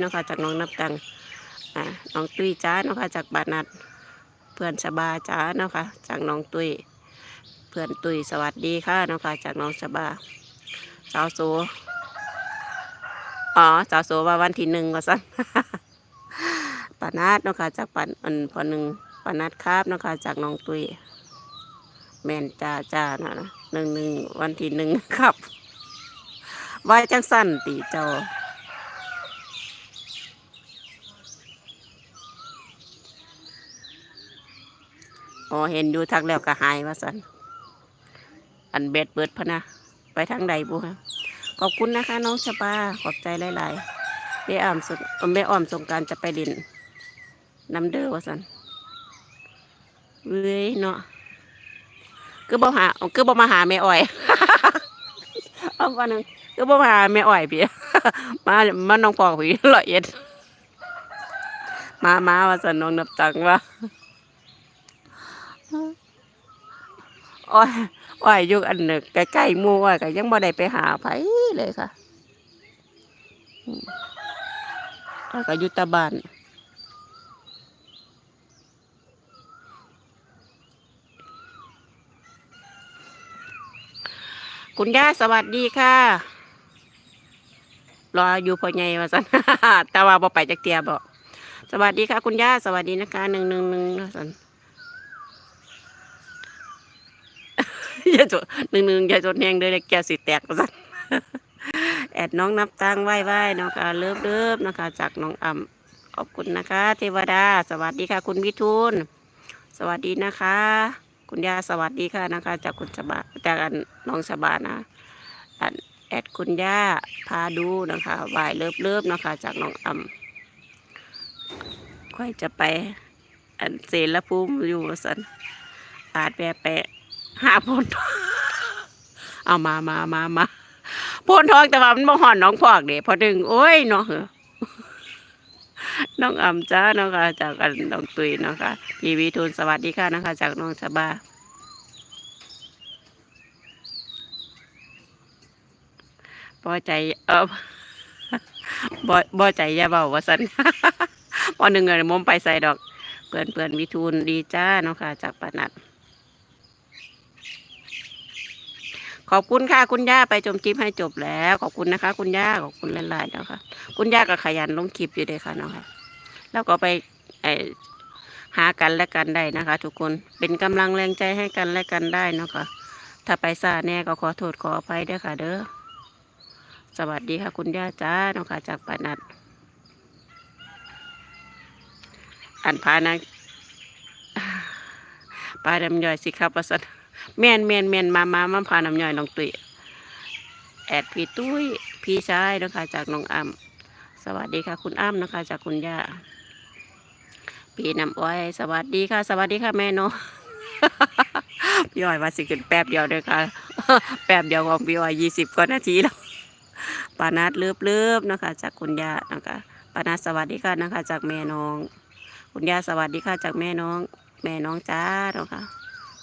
เนาะค่ะจากน้องนับตังอ่าน้องตุ้ยจ้าเนาะค่ะจากบานัดเพื่อนชบาจ้าเนาะค่ะจากน้องตุ้ยเพื่อนตุ้ยสวัสดีค่ะเนาะค่ะจากน้องชบาสาวโซอ๋อสาวโซว่าวันที่หนึ่งว่าสั้นปานัดเนาะค่ะจากปันอันพอหนึ่งปานัดครับเนาะค่ะจากน้องตุ้ยแมนจ้าจ้านะหนึ่งหนึ่งวันที่หนึ่งครับไว้จังสั้นตีเจ้า อ๋อเห็นอยู่ทักแล้วก็หายว่าสันอันเบ็ดเบิดพะนะ ไปทางใดบุฮะขอบคุณนะคะ น้องชบาขอบใจหลายๆเม่อ้อมสงแม่อ้อมสงการจะไปดินน้ำเด้อว่าสันเว้ยเนาะคือบ่หาคือบ่มาหาแม่อ้อยเอาวันนึงคือบ่มาหาแม่อ้อยพี่มามาน้องปอกพี่ร้อยเอ็ดมามาว่าสันน้องนับตังว่า อ้อยอ้อยอยู่อันหนึ่งใกล้ๆมู่อ้อยก็ยังบ่ได้ไปหาไผเลยค่ะอ้อยก็อยู่ตะบ้านคุณย่าสวัสดีค่ะรออยู่พ่อใหญ่ว่าซั่นแต่ว่าบ่ไปจักเตียบ่สวัสดีค่ะ คุณย่าสวัสดีนะคะหนึ่งหนึ่งหนึ่งว่าซั่น อย่าจดหนึ่งหนึ่งอย่าจดแหงเด้อแกสิแตกสั่นแอดน้องนับตังไหว้ไหว้นะคะเลิฟเลิฟนะคะ จากน้องอ่ำขอบคุณนะคะ เทวดา สวัสดีค่ะ คุณวิทูลสวัสดีนะคะ คุณยาสวัสดีค่ะนะคะ จากคุณสบาจากน้องสบานะแอดคุณย่าพาดูนะคะไหวเลิฟเลิฟนะคะ จากน้องอ่ำค่อยจะไปอันเสรภูมิอยู่สันอาจแปะแปะ หาพนทองเอามามามามาพนทองแต่ว่ามันบ่หอนน้องพอกเด้พอดึงโอ้ยเนาะเหอน้องอ่ำจ้าเนาะค่ะจากกันน้องตุยเนาะค่ะพี่วิทูลสวัสดีค่ะนะคะ จากน้องชบาพอใจเออบ่บ่ใจอย่าเบาว่าสันพอหนึ่งเงินมมไปใส่ดอกเปื่อนเปื่อนวิทูลดีจ้าเนาะค่ะจากปานัด ขอบคุณค่ะคุณย่าไปชมคลิปให้จบแล้ว ขอบคุณนะคะ คุณย่าขอบคุณหลายๆแล้วค่ะ คุณย่าก็ขยันลงคลิปอยู่เลยค่ะเนาะค่ะ แล้วก็ไปหากันและกันได้นะคะ ทุกคนเป็นกำลังแรงใจให้กันและกันได้เนาะค่ะถ้าไปซาแน่ก็ขอโทษขออภัยด้วยค่ะ เด้อสวัสดีค่ะ คุณย่าจ้าเนาะค่ะจากปานัดอันพานะปลาดำย่อยสิครับประสัน แม่นแม่นแม่นมามามาพาน้ำย่อยน้องตุ้ยแอดพี่ตุ้ยพี่ชายนะคะจากน้องอ้ำสวัสดีค่ะ คุณอ้ำนะคะ จากคุณย่าพี่น้ำอ้อย สวัสดีค่ะ สวัสดีค่ะแม่เนาะพี่อ้อยว่าสิขึ้นแป๊บเดียวเด้วยค่ะ แป๊บเดียวของพี่อ้อยยี่สิบกว่านาทีแล้วปานัดเลืบเลือบนะคะ จากคุณย่านะคะปานัดสวัสดีค่ะนะคะ จากแม่น้อง คุณย่าสวัสดีค่ะจากแม่น้อง แม่น้องจ้าเนาะค่ะ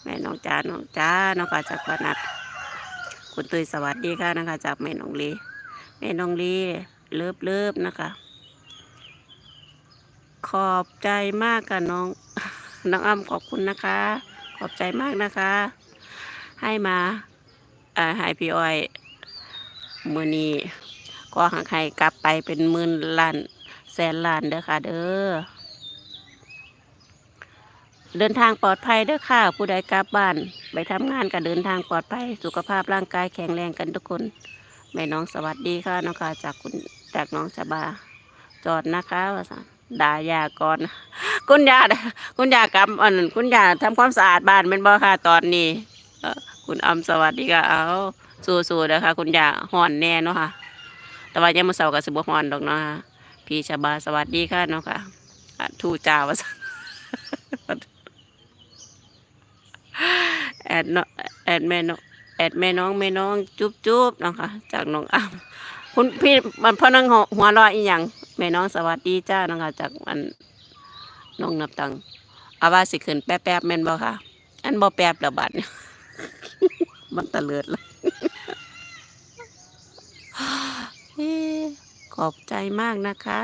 แม่น้องจ้าน้องจ้านาะค่ะจากปนัดคุณตุยสวัสดีค่ะนะคะ จากแม่น้องลีแม่น้องลีเลิฟเลิฟนะคะ ขอบใจมากค่ะน้องน้องอ้ำขอบคุณนะคะ ขอบใจมากนะคะ ให้มาอ่าให้พี่อ้อยมือนี้ก็หักให้กลับไปเป็นหมื่นล้านแสนล้านเด้อค่ะเด้อ เดินทางปลอดภัยเด้อค่ะ ผู้ใดกลับบ้าน ไปทำงานก็เดินทางปลอดภัย สุขภาพร่างกายแข็งแรงกันทุกคน แม่น้องสวัสดีค่ะน้องค่ะจากคุณจากน้องชบา จอดนะคะว่าสันด่ายาก่อนคุณยาคุณยากำอันคุณยาทำความสะอาดบ้านเป็นบ่ค่ะตอนนี้คุณอำสวัสดีค่ะเอาสู้ๆนะคะคุณยาห่อนแน่เนาะค่ะ แต่ว่ายังมือเสาร์กับสิบห่อนดอกเนาะพี่ชบาสวัสดีค่ะเนาะค่ะอะทูจ่าว่าสัน แอ ดเนาะแอดแม่น้องแอดแม่น้องแม่น้องจุ๊บจุ๊บนะค่ะ จากน้องอ้ำคุณพี่มันพ่อนังหัวรออีหยังแม่น้องสวัสดีจ้านะค่ะ จากมันน้องนับตังอาว่าสิขึ้นแป๊บแป๊บๆแม่นบ่ค่ะ อันบ่แป๊บแล้วบัดเนี่ยมันตะเลิดละเอ้ขขอบใจมากนะคะ